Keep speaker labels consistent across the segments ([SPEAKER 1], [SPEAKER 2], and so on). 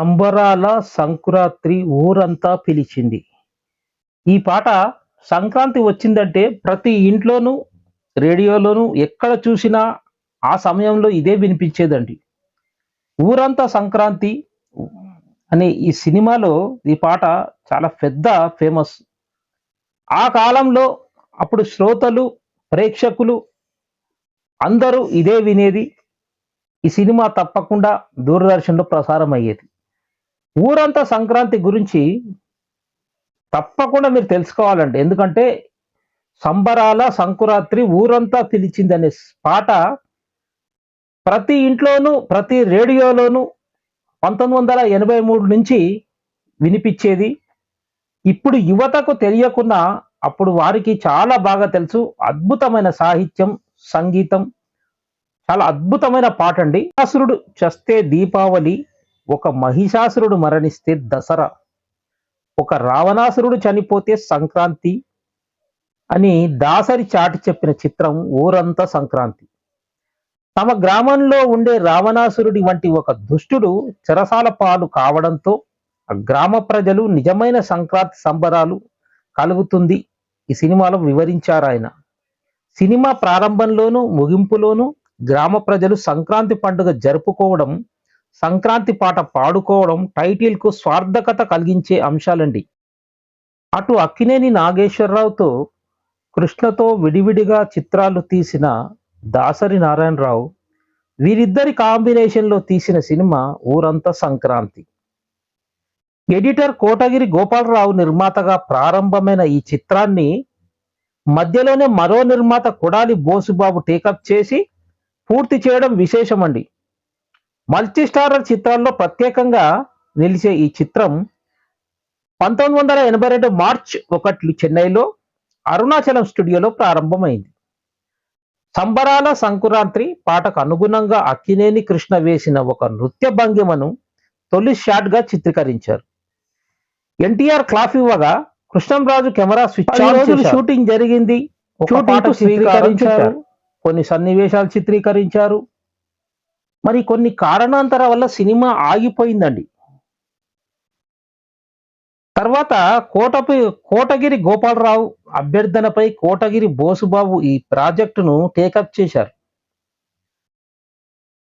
[SPEAKER 1] సంబరాల సంకురాత్రి ఊరంతా పిలిచింది. ఈ పాట సంక్రాంతి వచ్చిందంటే ప్రతి ఇంట్లోనూ రేడియోలోనూ ఎక్కడ చూసినా ఆ సమయంలో ఇదే వినిపించేదండి. ఊరంతా సంక్రాంతి అనే ఈ సినిమాలో ఈ పాట చాలా పెద్ద ఫేమస్. ఆ కాలంలో అప్పుడు శ్రోతలు ప్రేక్షకులు అందరూ ఇదే వినేది. ఈ సినిమా తప్పకుండా దూరదర్శన్లో ప్రసారం అయ్యేది ఊరంతా సంక్రాంతి గురించి తప్పకుండా మీరు తెలుసుకోవాలండి. ఎందుకంటే సంబరాల సంకురాత్రి ఊరంతా పిలిచిందనే పాట ప్రతి ఇంట్లోనూ ప్రతి రేడియోలోనూ పంతొమ్మిది వందల ఎనభై మూడు నుంచి వినిపించేది. ఇప్పుడు యువతకు తెలియకున్నా అప్పుడు వారికి చాలా బాగా తెలుసు. అద్భుతమైన సాహిత్యం సంగీతం చాలా అద్భుతమైన పాట అండి అసురుడు చస్తే దీపావళి ఒక మహిషాసురుడు మరణిస్తే దసరా ఒక రావణాసురుడు చనిపోతే సంక్రాంతి అని దాసరి చాటి చెప్పిన చిత్రం ఊరంతా సంక్రాంతి. తమ గ్రామంలో ఉండే రావణాసురుడి వంటి ఒక దుష్టుడు చెరసాల పాలు కావడంతో ఆ గ్రామ ప్రజలు నిజమైన సంక్రాంతి సంబరాలు కలుగుతుంది ఈ సినిమాలో వివరించారు ఆయన. సినిమా ప్రారంభంలోనూ ముగింపులోనూ గ్రామ ప్రజలు సంక్రాంతి పండుగ జరుపుకోవడం సంక్రాంతి పాట పాడుకోవడం టైటిల్కు స్వార్థకత కలిగించే అంశాలండి. అటు అక్కినేని నాగేశ్వరరావుతో కృష్ణతో విడివిడిగా చిత్రాలు తీసిన దాసరి నారాయణరావు వీరిద్దరి కాంబినేషన్లో తీసిన సినిమా ఊరంతా సంక్రాంతి. ఎడిటర్ కోటగిరి గోపాలరావు నిర్మాతగా ప్రారంభమైన ఈ చిత్రాన్ని మధ్యలోనే మరో నిర్మాత కొడాలి బోసుబాబు టేకప్ చేసి పూర్తి చేయడం విశేషమండి. మల్టీ స్టారర్ చిత్రాల్లో ప్రత్యేకంగా నిలిచే ఈ చిత్రం పంతొమ్మిది వందల ఎనభై రెండు మార్చ్ ఒకటి చెన్నైలో అరుణాచలం స్టూడియోలో ప్రారంభమైంది. సంబరాల సంకురాత్రి పాటకు అనుగుణంగా అక్కినేని కృష్ణ వేసిన ఒక నృత్య భంగిమను తొలి షాట్గా చిత్రీకరించారు. ఎన్టీఆర్ క్లాఫ్ ఇవ్వగా కృష్ణంరాజు కెమెరా స్విచ్ షూటింగ్ జరిగింది. కొన్ని సన్నివేశాలు చిత్రీకరించారు. మరి కొన్ని కారణాంతర వల్ల సినిమా ఆగిపోయిందండి. తర్వాత కోటపై కోటగిరి గోపాలరావు అభ్యర్థనపై కోటగిరి బోసుబాబు ఈ ప్రాజెక్టును టేకప్ చేశారు.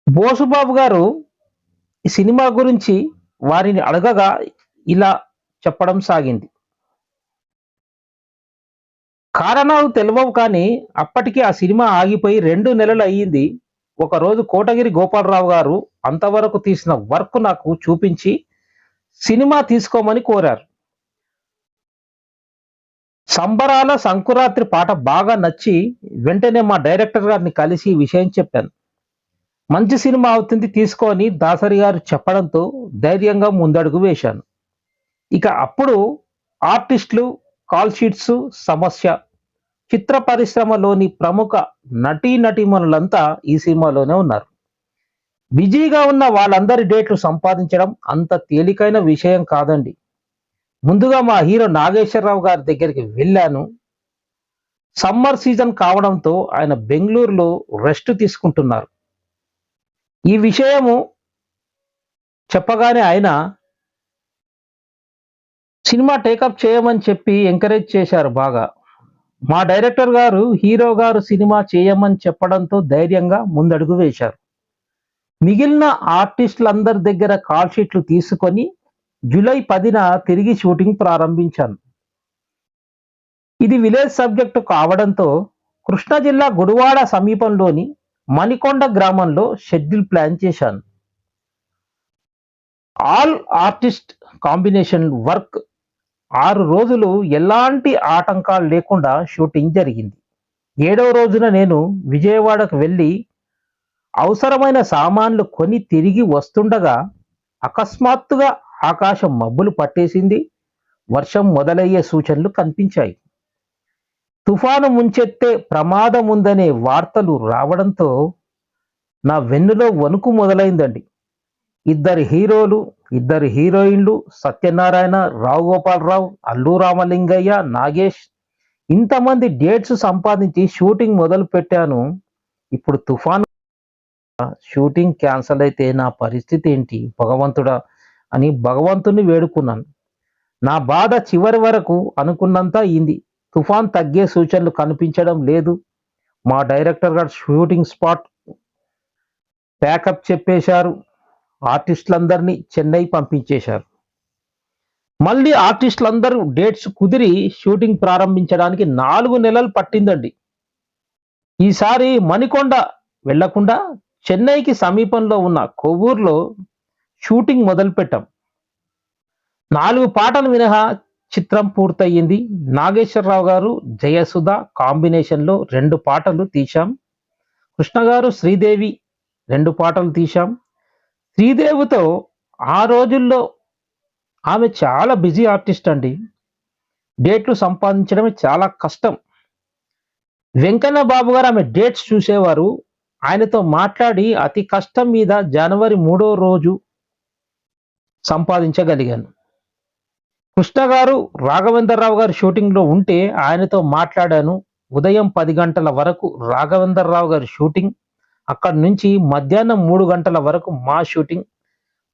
[SPEAKER 1] బోసుబాబు గారు ఈ సినిమా గురించి వారిని అడగగా ఇలా చెప్పడం సాగింది. కారణాలు తెలియవు కానీ అప్పటికే ఆ సినిమా ఆగిపోయి రెండు నెలలు అయ్యింది. ఒకరోజు కోటగిరి గోపాలరావు గారు అంతవరకు తీసిన వర్క్ నాకు చూపించి సినిమా తీసుకోమని కోరారు. సంబరాల సంకురాత్రి పాట బాగా నచ్చి వెంటనే మా డైరెక్టర్ గారిని కలిసి ఈ విషయం చెప్పాను. మంచి సినిమా అవుతుంది తీసుకొని దాసరి గారు చెప్పడంతో ధైర్యంగా ముందడుగు వేశాను. ఇక అప్పుడు ఆర్టిస్టులు కాల్ షీట్స్ సమస్య చిత్ర పరిశ్రమలోని ప్రముఖ నటీ నటీమణులంతా ఈ సినిమాలోనే ఉన్నారు. బిజీగా ఉన్న వాళ్ళందరి డేట్లు సంపాదించడం అంత తేలికైన విషయం కాదండి. ముందుగా మా హీరో నాగేశ్వరరావు గారి దగ్గరికి వెళ్ళాను. సమ్మర్ సీజన్ కావడంతో ఆయన బెంగళూరులో రెస్ట్ తీసుకుంటున్నారు. ఈ విషయము చెప్పగానే ఆయన సినిమా టేకప్ చేయమని చెప్పి ఎంకరేజ్ చేశారు బాగా. మా డైరెక్టర్ గారు హీరో గారు సినిమా చేయమని చెప్పడంతో ధైర్యంగా ముందడుగు వేశారు. మిగిలిన ఆర్టిస్టులందరి దగ్గర కాల్ షీట్లు తీసుకొని జూలై పదిన తిరిగి షూటింగ్ ప్రారంభించాను. ఇది విలేజ్ సబ్జెక్టు కావడంతో కృష్ణా జిల్లా గుడివాడ సమీపంలోని మణికొండ గ్రామంలో షెడ్యూల్ ప్లాన్ చేశాను. ఆల్ ఆర్టిస్ట్ కాంబినేషన్ వర్క్ ఆరు రోజులు ఎలాంటి ఆటంకాలు లేకుండా షూటింగ్ జరిగింది. ఏడవ రోజున నేను విజయవాడకు వెళ్ళి అవసరమైన సామాన్లు కొని తిరిగి వస్తుండగా అకస్మాత్తుగా ఆకాశం మబ్బులు పట్టేసింది. వర్షం మొదలయ్యే సూచనలు కనిపించాయి. తుఫాను ముంచెత్తే ప్రమాదం ఉందనే వార్తలు రావడంతో నా వెన్నులో వణుకు మొదలైందండి. ఇద్దరు హీరోలు ఇద్దరు హీరోయిన్లు సత్యనారాయణ రావు గోపాలరావు అల్లు రామలింగయ్య నాగేష్. ఇంతమంది డేట్స్ సంపాదించి షూటింగ్ మొదలు పెట్టాను. ఇప్పుడు తుఫాన్ షూటింగ్ క్యాన్సల్ అయితే నా పరిస్థితి ఏంటి? భగవంతుడా అని భగవంతుని వేడుకున్నాను. నా బాధ చివరి వరకు అనుకున్నంత అయింది. తుఫాన్ తగ్గే సూచనలు కనిపించడం లేదు. మా డైరెక్టర్ గారు షూటింగ్ స్పాట్ ప్యాకప్ చెప్పేశారు. ఆర్టిస్టులందరినీ చెన్నై పంపించేశారు. మళ్ళీ ఆర్టిస్టులందరూ డేట్స్ కుదిరి షూటింగ్ ప్రారంభించడానికి నాలుగు నెలలు పట్టిందండి. ఈసారి మణికొండ వెళ్ళకుండా చెన్నైకి సమీపంలో ఉన్న కొవ్వూరులో షూటింగ్ మొదలుపెట్టాం. నాలుగు పాటలు మినహా చిత్రం పూర్తయింది. నాగేశ్వరరావు గారు జయసుధ కాంబినేషన్లో రెండు పాటలు తీశాం. కృష్ణ గారు శ్రీదేవి రెండు పాటలు తీశాం. శ్రీదేవితో ఆ రోజుల్లో ఆమె చాలా బిజీ ఆర్టిస్ట్ అండి. డేట్లు సంపాదించడమే చాలా కష్టం. వెంకన్న బాబు గారు ఆమె డేట్స్ చూసేవారు. ఆయనతో మాట్లాడి అతి కష్టం మీద జనవరి మూడో రోజు సంపాదించగలిగాను. కృష్ణ గారు రాఘవేంద్రరావు గారు షూటింగ్లో ఉంటే ఆయనతో మాట్లాడాను. ఉదయం పది గంటల వరకు రాఘవేంద్రరావు గారి షూటింగ్ అక్కడి నుంచి మధ్యాహ్నం మూడు గంటల వరకు మా షూటింగ్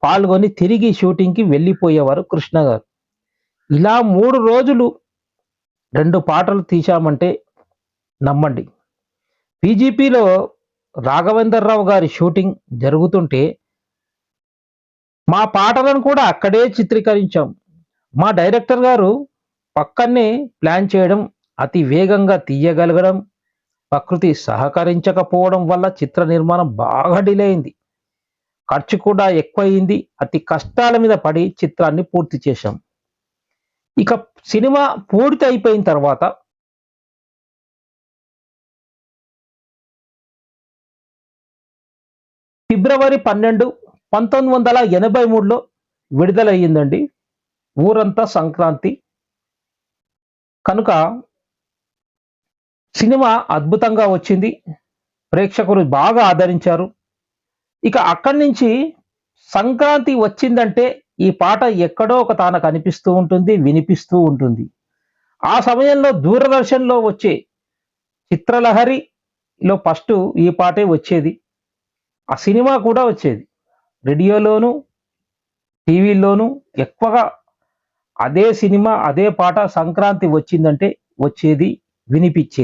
[SPEAKER 1] పాల్గొని తిరిగి షూటింగ్కి వెళ్ళిపోయేవారు కృష్ణ గారు. ఇలా మూడు రోజులు రెండు పాటలు తీశామంటే నమ్మండి. పీజీపీలో రాఘవేంద్రరావు గారి షూటింగ్ జరుగుతుంటే మా పాటలను కూడా అక్కడే చిత్రీకరించాం. మా డైరెక్టర్ గారు పక్కనే ప్లాన్ చేయడం అతి వేగంగా తీయగలగడం ప్రకృతి సహకరించకపోవడం వల్ల చిత్ర నిర్మాణం బాగా డిలే అయింది. ఖర్చు కూడా ఎక్కువయింది. అతి కష్టాల మీద పడి చిత్రాన్ని పూర్తి చేశాం. ఇక సినిమా పూర్తి అయిపోయిన తర్వాత ఫిబ్రవరి పన్నెండు పంతొమ్మిది వందల ఎనభై మూడులో విడుదలయ్యిందండి. ఊరంతా సంక్రాంతి. కనుక సినిమా అద్భుతంగా వచ్చింది. ప్రేక్షకులు బాగా ఆదరించారు. ఇక అక్కడి నుంచి సంక్రాంతి వచ్చిందంటే ఈ పాట ఎక్కడో ఒక తాన కనిపిస్తూ ఉంటుంది వినిపిస్తూ ఉంటుంది. ఆ సమయంలో దూరదర్శన్లో వచ్చే చిత్రలహరిలో ఫస్ట్ ఈ పాటే వచ్చేది. ఆ సినిమా కూడా వచ్చేది. రేడియోలోను టీవీలోను ఎక్కువగా అదే సినిమా అదే పాట సంక్రాంతి వచ్చిందంటే వచ్చేది వినిపించేది.